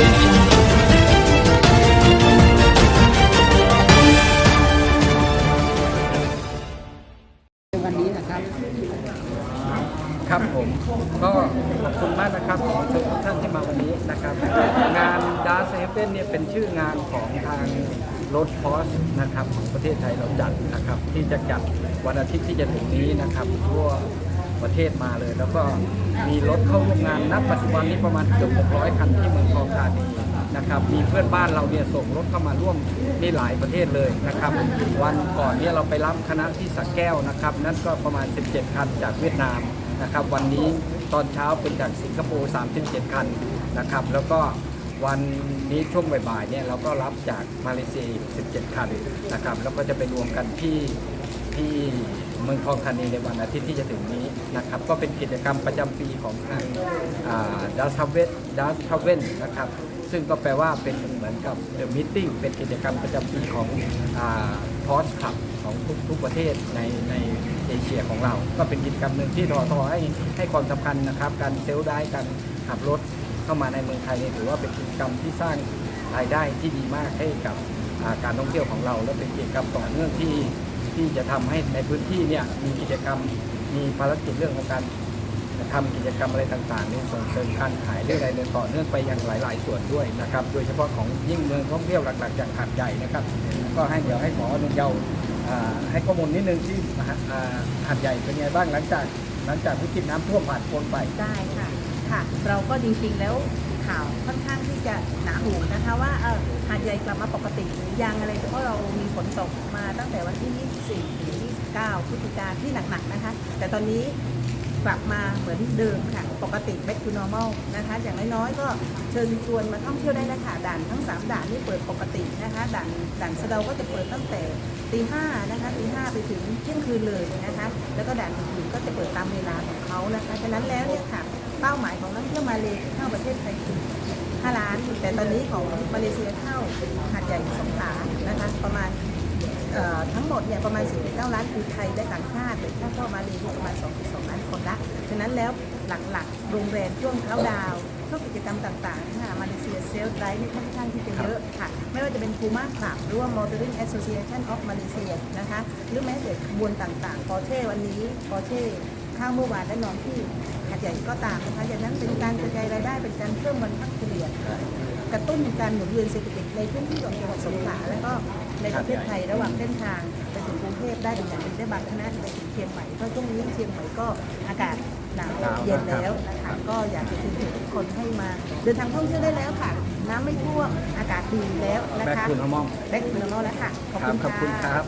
วันนี้นะครับ ครับผม ก็ขอบคุณมากนะครับขอเชิญทุกท่านที่มาวันนี้นะครับ งานดาเซเ e นเนี่ยเป็นชื่องานของทางรถพอสนะครับของประเทศไทยเราจัดนะครับ ที่จะจัดวันอาทิตย์ที่จะถึงนี้นะครับทั่ว ประเทศมาเลย แล้วก็มีรถเข้าร่วมงานณปัจจุบันนี้ประมาณเกือบ600 คันที่เมืองทองธานีนะครับมีเพื่อนบ้านเราเนี่ยส่งรถเข้ามาร่วมนี่หลายประเทศเลยนะครับ วันก่อนเนี่ยเราไปรับคณะที่สักแก้วนะครับ นั่นก็ประมาณ 17 คันจากเวียดนามนะครับ วันนี้ตอนเช้าเป็นจากสิงคโปร์ 37 คันนะครับ แล้วก็วันนี้ช่วงบ่ายๆเนี่ยเราก็รับจากมาเลเซีย 17 คันนะครับ แล้วก็จะไปรวมกันที่ที่ เมืองทองธานีในวันอาทิตย์ที่จะถึงนี้นะครับ ก็เป็นกิจกรรมประจำปีของทางดัสทัเวนดัสทัเวนนะครับ ซึ่งก็แปลว่าเป็นเหมือนกับเดอะมิ g เป็นกิจกรรมประจำปีของพอสขับของทุกทุกประเทศในในเอเชียของเรา ก็เป็นกิจกรรมหนึ่งที่ทอทอให้ให้ความสำคัญนะครับ การเซลล์ได้การขับรถเข้ามาในเมืองไทยเนี่ยถือว่าเป็นกิจกรรมที่สร้างรายได้ที่ดีมากให้กับการท่องเที่ยวของเรา และเป็นกิจกรรมต่อเนื่องที่ ที่จะทำให้ในพื้นที่เนี่ยมีกิจกรรมมีภารกิจเรื่องของการทำกิจกรรมอะไรต่างๆนี่ส่งเสริมการขายเรื่องอะไรเนต่อเนื่องไปยังหลาย ๆ ส่วนด้วยนะครับ โดยเฉพาะของยิ่งเมืองท่องเที่ยวหลักๆอย่างหาดใหญ่นะครับ ก็ให้เดี๋ยวให้หมอนุ่มเยาว์อ่าให้ข้อมูลนิดนึงที่หาอ่าดใหญ่เป็นไงบ้างหลังจากหลังจากวิกฤตน้ำท่วมผ่านพ้นไปได้ค่ะค่ะ เราก็จริงๆแล้ว ข่าวค่อนข้างที่จะหนาหูนะคะว่าเออหาดใหญ่กลับมาปกติหรือยังอะไรเพราะเรามีฝนตกมาตั้งแต่วันที่ 24ถึง29พฤศจิกาที่หนักๆนะคะ แต่ตอนนี้กลับมาเหมือนเดิมค่ะ ปกติ back to normal นะคะ อย่างน้อยๆก็เชิญชวนมาท่องเที่ยวได้นะคะด่านทั้ง 3 ด่านนี่เปิดปกตินะคะด่านด่านสะเดาก็จะเปิดตั้งแต่ตีห้านะคะตีห้าไปถึงเที่ยงคืนเลยนะคะ แล้วก็ด่านอื่นๆก็จะเปิดตามเวลาของเขานะคะฉะนั้นแล้วเนี่ยค่ะ เป้าหมายของนักเที่ยวมาเลยเข้าประเทศไทยคือ5ล้าน แต่ตอนนี้ของมาเลเซียเข้าหาดใหญ่สงขลานะคะประมาณทั้งหมดเนี่ยประมาณ 4.9 ล้านคือไทยและต่างชาติหรือถ้าเข้ามาเลเซียประมาณ 2.2 ล้านคนละฉะนั้นแล้วหลักๆโรงแรมช่วงเขาดาวพวกกิจกรรมต่างๆค่ะมาเลเซียเซลล์ไดฟ์นี่ค่อนข้างที่จะเยอะค่ะ ไม่ว่าจะเป็นคูมาคลับหรือว่า Motoring Association of Malaysia นะคะ หรือแม้แต่ขบวนต่างๆปอเช่วันนี้ปอเช่ข้าวเมื่อวานและนอนที่ ก็ตามนะคะอย่างนั้นเป็นการกระจายรายได้เป็นการเพิ่มวันพักเฉลี่ยกระตุ้นการหมุนเวียนเศรษฐกิจในพื้นที่ของจังหวัดสงขลาและก็ในประเทศไทยระหว่างเส้นทางไปถึงกรุงเทพได้เป็นอย่างหนึ่งได้บางคณะไปถึงเชียงใหม่เพราะช่วงนี้เชียงใหม่ก็อากาศหนาวหนาวเย็นนะครับแล้วนะคะก็อยากจะเชิญชวนทุกคนให้มา เดินทางท่องเที่ยวได้แล้วค่ะน้ำไม่ท่วมอากาศดีแล้วนะแบ็คคะทูนอร์มอลแบ็คทูนอร์แล้วค่ะขอบครัคุบณขอบคุณคค่ะรับ